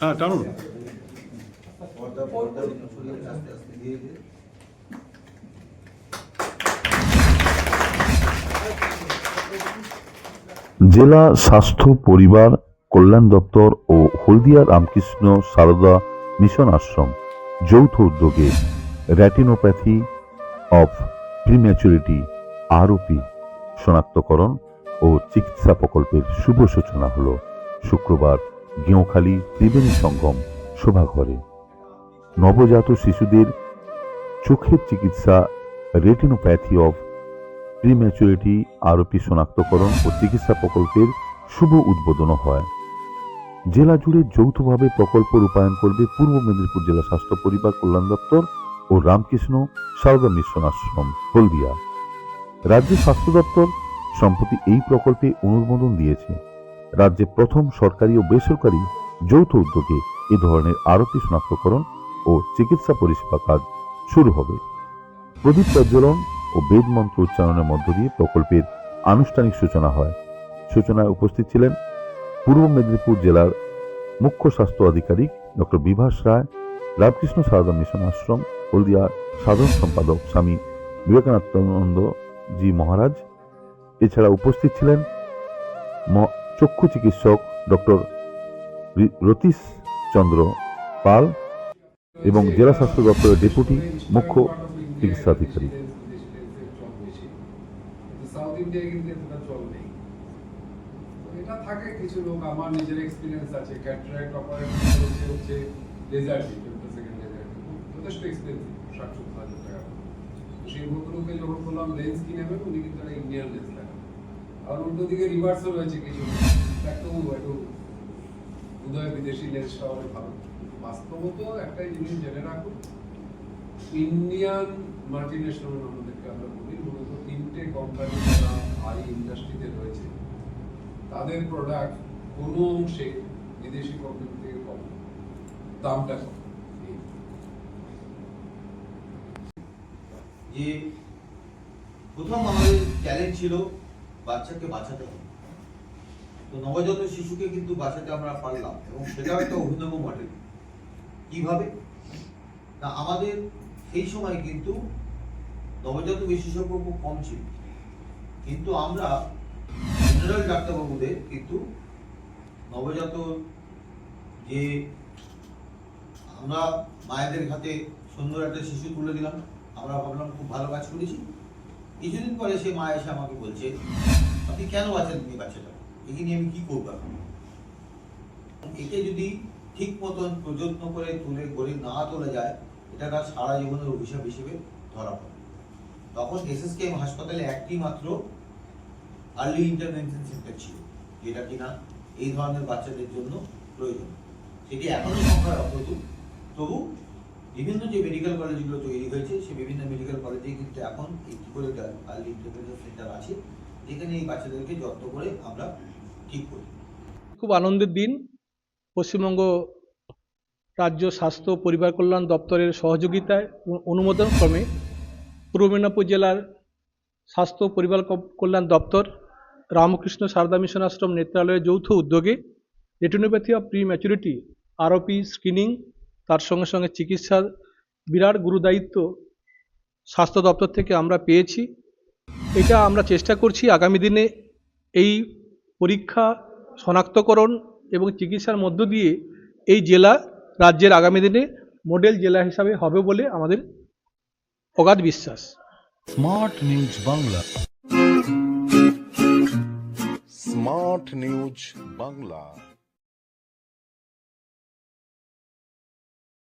হ্যাঁ টানুন। জেলা স্বাস্থ্য, পরিবার, কল্যাণ দপ্তর ও হলদিয়া রামকৃষ্ণ সারদা মিশন আশ্রম যৌথ উদ্যোগে র্যাটিনোপ্যাথি অফ প্রিম্যাচুরিটি আরওপি শনাক্তকরণ ও চিকিৎসা প্রকল্পের শুভ সূচনা হল শুক্রবার গেঁওখালী ত্রিবেণী সঙ্গম সভাঘরে নবজাত শিশুদের চোখের চিকিৎসা, রেটিনোপ্যাথি অফ প্রিম্যাচুরিটি, আরোপি শনাক্তকরণ ও চিকিৎসা প্রকল্পের শুভ উদ্বোধন হয়। জেলা জুড়ে যৌথভাবে প্রকল্প রূপায়ণ করবে পূর্ব মেদিনীপুর জেলা স্বাস্থ্য পরিবার কল্যাণ দপ্তর ও রামকৃষ্ণ সারদা মিশন আশ্রম, হলদিয়া। রাজ্য স্বাস্থ্য দপ্তর সম্প্রতি এই প্রকল্পে অনুমোদন দিয়েছে। রাজ্যে প্রথম সরকারি ও বেসরকারি যৌথ উদ্যোগে এ ধরনের আরোপি শনাক্তকরণ ও চিকিৎসা পরিষেবা কাজ শুরু হবে। প্রদীপ প্রজ্বলন ও বেদ মন্ত্র উচ্চারণের মধ্য দিয়ে প্রকল্পের আনুষ্ঠানিক সূচনা হয়। সূচনায় উপস্থিত ছিলেন পূর্ব মেদিনীপুর জেলার মুখ্য স্বাস্থ্য আধিকারিক ডক্টর বিভাস রায়, রামকৃষ্ণ সারদা মিশন আশ্রম হলদিয়ার সাধারণ সম্পাদক স্বামী বিবেকানন্দ জি মহারাজ এছাড়া উপস্থিত ছিলেন চক্ষু চিকিৎসক ডক্টর রতীশ চন্দ্র পাল এবং জেলা স্বাস্থ্য দপ্তরের ডেপুটি মুখ্য চিকিৎসা আধিকারিক সাউথ এটা থাকে কিছু লোক, আমার নিজের এক্সপিরিয়েন্স আছে। ক্যাটারাক্ট অপারেশন হচ্ছে হচ্ছে লেজার সেকেন্ড লেজার যথেষ্ট এক্সপেন্সিভ ষাট সত্তর হাজার টাকা। সেই ভদ্রলোকে যখন বললাম লেন্স কিনে নেবেন, উনি কিন্তু ইন্ডিয়ান লেন্স লাগান আর উল্টো দিকে রিভার্সও রয়েছে কিছু। একটু একটু উদয় বিদেশি লেন্সটা অনেক ভালো। বাস্তবত একটাই জিনিস জেনে রাখুন ইন্ডিয়ান মাল্টিন্যাশনাল আমাদেরকে আমরা বলি, মূলত তিনটে কোম্পানি যারা আই ইন্ডাস্ট্রিতে রয়েছে। তাদের প্রোডাক্ট কোনো অংশে বিদেশি কোম্পানি থেকে কম দামটা কম। প্রথম আমাদের চ্যালেঞ্জ ছিল বাচ্চাকে বাঁচাতে হবে। তো নবজাত শিশুকে কিন্তু বাঁচাতে আমরা পারলাম এবং সেটাও একটা অভিনব মডেল। কীভাবে? না, আমাদের সেই সময় কিন্তু নবজাত বিশেষজ্ঞ খুব কম ছিল। কিন্তু আমরা জেনারেল ডাক্তারবাবুদের কিন্তু নবজাত যে আমরা মায়েদের হাতে সুন্দর একটা শিশু তুলে দিলাম, আমরা ভাবলাম খুব ভালো কাজ করেছি। কিছুদিন পরে সে মা এসে আমাকে বলছে, আপনি কেন বাঁচান তুমি বাচ্চাটা? একে নিয়ে আমি কি করব এখন? একে যদি ঠিক মতন প্রযত্ন করে তুলে গড়ে না তোলা যায়, এটা তার সারা জীবনের অভিশাপ হিসেবে ধরা পড়ে। তখন এসএসকেএম হাসপাতালে একটি মাত্র আর্লি ইন্টারভেনশন সেন্টার ছিল, যেটা কিনা এই ধরনের বাচ্চাদের জন্য প্রয়োজন। সেটি এখনও সংখ্যায় অপ্রতুল। তবু বিভিন্ন যে মেডিকেল কলেজগুলো তৈরি হয়েছে, সেই বিভিন্ন মেডিকেল কলেজে কিন্তু এখন একটি করে আর্লি ইন্টারভেনশন সেন্টার আছে, যেখানে এই বাচ্চাদেরকে যত্ন করে আমরা ঠিক করি। খুব আনন্দের দিন। পশ্চিমবঙ্গ রাজ্য স্বাস্থ্য পরিবার কল্যাণ দপ্তরের সহযোগিতায় অনুমোদন ক্রমে পূর্ব মেদিনীপুর জেলার স্বাস্থ্য পরিবার কল্যাণ দপ্তর, রামকৃষ্ণ সারদা মিশন আশ্রম নেত্রালয়ের যৌথ উদ্যোগে retinopathy of prematurity ROP screening তার সঙ্গে সঙ্গে চিকিৎসার বিরাট গুরুদায়িত্ব স্বাস্থ্য দপ্তর থেকে আমরা পেয়েছি। এটা আমরা চেষ্টা করছি আগামী দিনে এই পরীক্ষা শনাক্তকরণ এবং চিকিৎসার মধ্য দিয়ে এই জেলা রাজ্যের আগামী দিনে মডেল জেলা হিসাবে হবে বলে আমাদের অগাধ বিশ্বাস। Smart news Bangla. Smart news Bangla.